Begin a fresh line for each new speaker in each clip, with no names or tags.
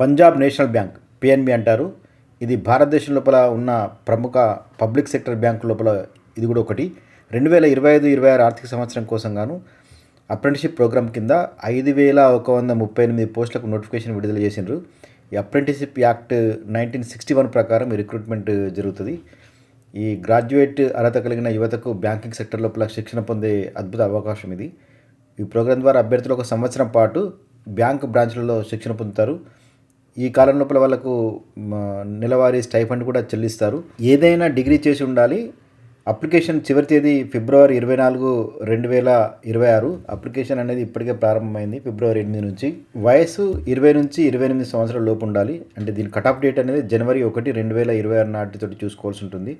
Punjab national bank PNB అంటారు. ఇది భారతదేశం లోపల ఉన్న ప్రముఖ పబ్లిక్ సెక్టర్ బ్యాంకు లోపల ఇది కూడా ఒకటి. రెండు వేల ఇరవై ఐదు ఇరవై ఆరు ఆర్థిక సంవత్సరం కోసం గాను అప్రెంటిషిప్ ప్రోగ్రామ్ కింద ఐదు వేల ఒక వంద ముప్పై ఎనిమిది పోస్టులకు నోటిఫికేషన్ విడుదల చేసిండ్రు. ఈ apprenticeship act nineteen sixty one ప్రకారం ఈ రిక్రూట్మెంట్ జరుగుతుంది. ఈ గ్రాడ్యుయేట్ అర్హత కలిగిన యువతకు బ్యాంకింగ్ సెక్టర్ లోపల శిక్షణ పొందే అద్భుత అవకాశం ఇది. ఈ ప్రోగ్రాం ద్వారా అభ్యర్థులు ఒక సంవత్సరం పాటు బ్యాంక్ బ్రాంచ్లలో శిక్షణ పొందుతారు. ఈ కాలం లోపల వాళ్ళకు నెలవారీ స్టైఫండ్ కూడా చెల్లిస్తారు. ఏదైనా డిగ్రీ చేసి ఉండాలి. అప్లికేషన్ చివరి తేదీ ఫిబ్రవరి ఇరవై నాలుగు రెండు వేల ఇరవై ఆరు. అప్లికేషన్ అనేది ఇప్పటికే ప్రారంభమైంది ఫిబ్రవరి ఎనిమిది నుంచి. వయసు ఇరవై నుంచి ఇరవై ఎనిమిది సంవత్సరాల లోపు ఉండాలి. అంటే దీని కట్ ఆఫ్ డేట్ అనేది జనవరి ఒకటి రెండు వేల ఇరవై ఆరు నాటితోటి చూసుకోవాల్సి ఉంటుంది.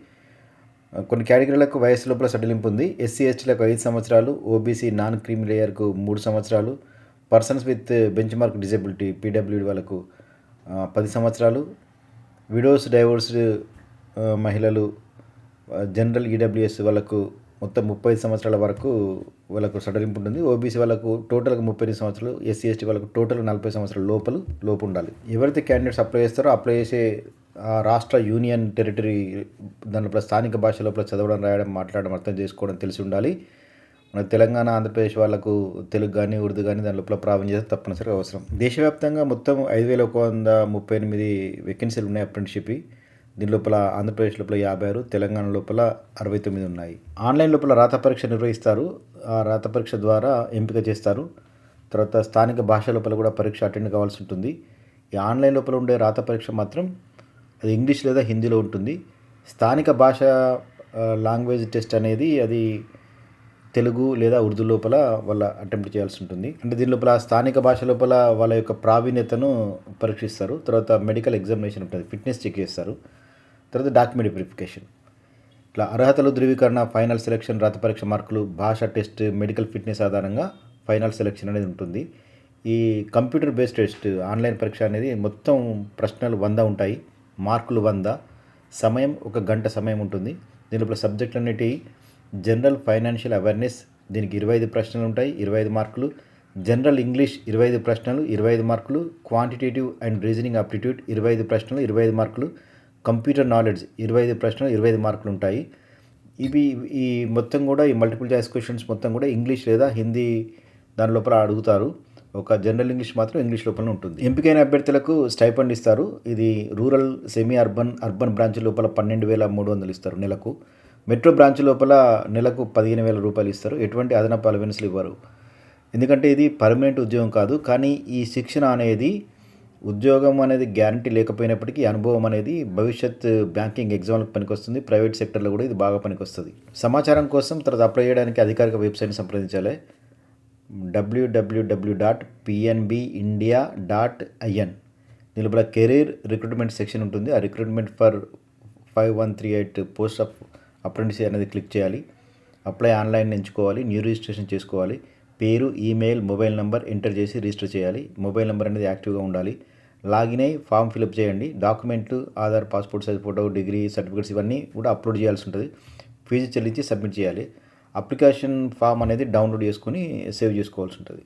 కొన్ని కేటగిరీలకు వయసు లోపల సడలింపు ఉంది. ఎస్సీ ఎస్టీలకు ఐదు సంవత్సరాలు ఓబీసీ నాన్ క్రీమ్ లేయర్కు మూడు సంవత్సరాలు persons with benchmark disability PWD వాళ్ళకు పది సంవత్సరాలు. విడోస్ డైవోర్స్డ్ మహిళలు జనరల్ ఈడబ్ల్యూఎస్ వాళ్ళకు మొత్తం ముప్పై సంవత్సరాల వరకు వాళ్ళకు సడలింపు ఉంటుంది. ఓబీసీ వాళ్ళకు టోటల్గా ముప్పై ఎనిమిది సంవత్సరాలు ఎస్సీ ఎస్టీ వాళ్ళకు టోటల్ నలభై సంవత్సరాల లోపల లోపు ఉండాలి. ఎవరైతే క్యాండిడేట్స్ అప్లై చేస్తారో అప్లై చేసే ఆ రాష్ట్ర యూనియన్ టెరిటరీ దాని లోపల స్థానిక భాష లోపల చదవడం రాయడం మాట్లాడడం అర్థం చేసుకోవడం తెలిసి ఉండాలి. మన తెలంగాణ ఆంధ్రప్రదేశ్ వాళ్ళకు తెలుగు కానీ ఉర్దూ కానీ దాని లోపల ప్రావీణ్యం చేస్తే తప్పనిసరిగా అవసరం. దేశవ్యాప్తంగా మొత్తం ఐదు వేల ఒక వంద ముప్పై ఎనిమిది వేకెన్సీలు ఉన్నాయి అప్రెంటిషిప్ దీని లోపల ఆంధ్రప్రదేశ్ లోపల యాభై ఆరు తెలంగాణ లోపల అరవై తొమ్మిది ఉన్నాయి. ఆన్లైన్ లోపల రాత పరీక్ష నిర్వహిస్తారు. ఆ రాత పరీక్ష ద్వారా ఎంపిక చేస్తారు. తర్వాత స్థానిక భాష లోపల కూడా పరీక్ష అటెండ్ కావాల్సి ఉంటుంది. ఈ ఆన్లైన్ లోపల ఉండే రాత పరీక్ష మాత్రం అది ఇంగ్లీష్ లేదా హిందీలో ఉంటుంది. స్థానిక భాష లాంగ్వేజ్ టెస్ట్ అనేది అది తెలుగు లేదా ఉర్దూ లోపల వాళ్ళ అటెంప్ట్ చేయాల్సి ఉంటుంది. అంటే దీని లోపల స్థానిక భాష లోపల వాళ్ళ యొక్క ప్రావీణ్యతను పరీక్షిస్తారు. తర్వాత మెడికల్ ఎగ్జామినేషన్ ఉంటుంది. ఫిట్నెస్ చెక్ చేస్తారు. తర్వాత డాక్యుమెంట్ వెరిఫికేషన్ ఇట్లా అర్హతలు ధృవీకరణ ఫైనల్ సెలెక్షన్ రాత పరీక్ష మార్కులు భాష టెస్ట్ మెడికల్ ఫిట్నెస్ ఆధారంగా ఫైనల్ సెలెక్షన్ అనేది ఉంటుంది. ఈ కంప్యూటర్ బేస్డ్ టెస్ట్ ఆన్లైన్ పరీక్ష అనేది మొత్తం ప్రశ్నలు వంద ఉంటాయి. మార్కులు వంద. సమయం ఒక గంట సమయం ఉంటుంది. దీని లోపల సబ్జెక్టులు అనేటివి జనరల్ ఫైనాన్షియల్ అవేర్నెస్ దీనికి ఇరవై ఐదు ప్రశ్నలు ఉంటాయి ఇరవై ఐదు మార్కులు. జనరల్ ఇంగ్లీష్ ఇరవై ఐదు ప్రశ్నలు ఇరవై ఐదు మార్కులు. క్వాంటిటేటివ్ అండ్ రీజనింగ్ ఆప్టిట్యూడ్ ఇరవై ఐదు ప్రశ్నలు ఇరవై ఐదు మార్కులు. కంప్యూటర్ నాలెడ్జ్ ఇరవై ఐదు ప్రశ్నలు ఇరవై ఐదు మార్కులు ఉంటాయి. ఇవి ఈ మొత్తం కూడా ఈ మల్టిపుల్ చాయిస్ క్వశ్చన్స్ మొత్తం కూడా ఇంగ్లీష్ లేదా హిందీ దాని లోపల అడుగుతారు. ఒక జనరల్ ఇంగ్లీష్ మాత్రం ఇంగ్లీష్ లోపల ఉంటుంది. ఎంపికైన అభ్యర్థులకు స్టైపండ్ ఇస్తారు. ఇది rural semi urban urban branch లోపల పన్నెండు వేల మూడు వందలు ఇస్తారు నెలకు. మెట్రో బ్రాంచ్ లోపల నెలకు పదిహేను వేల రూపాయలు ఇస్తారు. ఎటువంటి అదనపు అలవెన్స్లు ఇవ్వరు. ఎందుకంటే ఇది పర్మనెంట్ ఉద్యోగం కాదు. కానీ ఈ శిక్షణ అనేది ఉద్యోగం అనేది గ్యారంటీ లేకపోయినప్పటికీ అనుభవం అనేది భవిష్యత్ బ్యాంకింగ్ ఎగ్జామ్లకు పనికొస్తుంది. ప్రైవేట్ సెక్టర్లో కూడా ఇది బాగా పనికొస్తుంది. సమాచారం కోసం తర్వాత అప్లై చేయడానికి అధికారిక వెబ్సైట్ని సంప్రదించాలి. WWW dot PNB India dot IN నిలుబల career recruitment section ఉంటుంది. ఆ recruitment for five one three eight post of apprentice అనేది క్లిక్ చేయాలి. అప్లై ఆన్లైన్ ఎంచుకోవాలి. న్యూ రిజిస్ట్రేషన్ చేసుకోవాలి. పేరు ఈమెయిల్ మొబైల్ నెంబర్ ఎంటర్ చేసి రిజిస్టర్ చేయాలి. మొబైల్ నెంబర్ అనేది యాక్టివ్గా ఉండాలి. లాగిన్ అయ్యి ఫామ్ ఫిలప్ చేయండి. డాక్యుమెంట్లు Aadhaar passport size photo degree certificates ఇవన్నీ కూడా అప్లోడ్ చేయాల్సి ఉంటుంది. ఫీజు చెల్లించి సబ్మిట్ చేయాలి. అప్లికేషన్ ఫామ్ అనేది డౌన్లోడ్ చేసుకొని సేవ్ చేసుకోవాల్సి ఉంటుంది.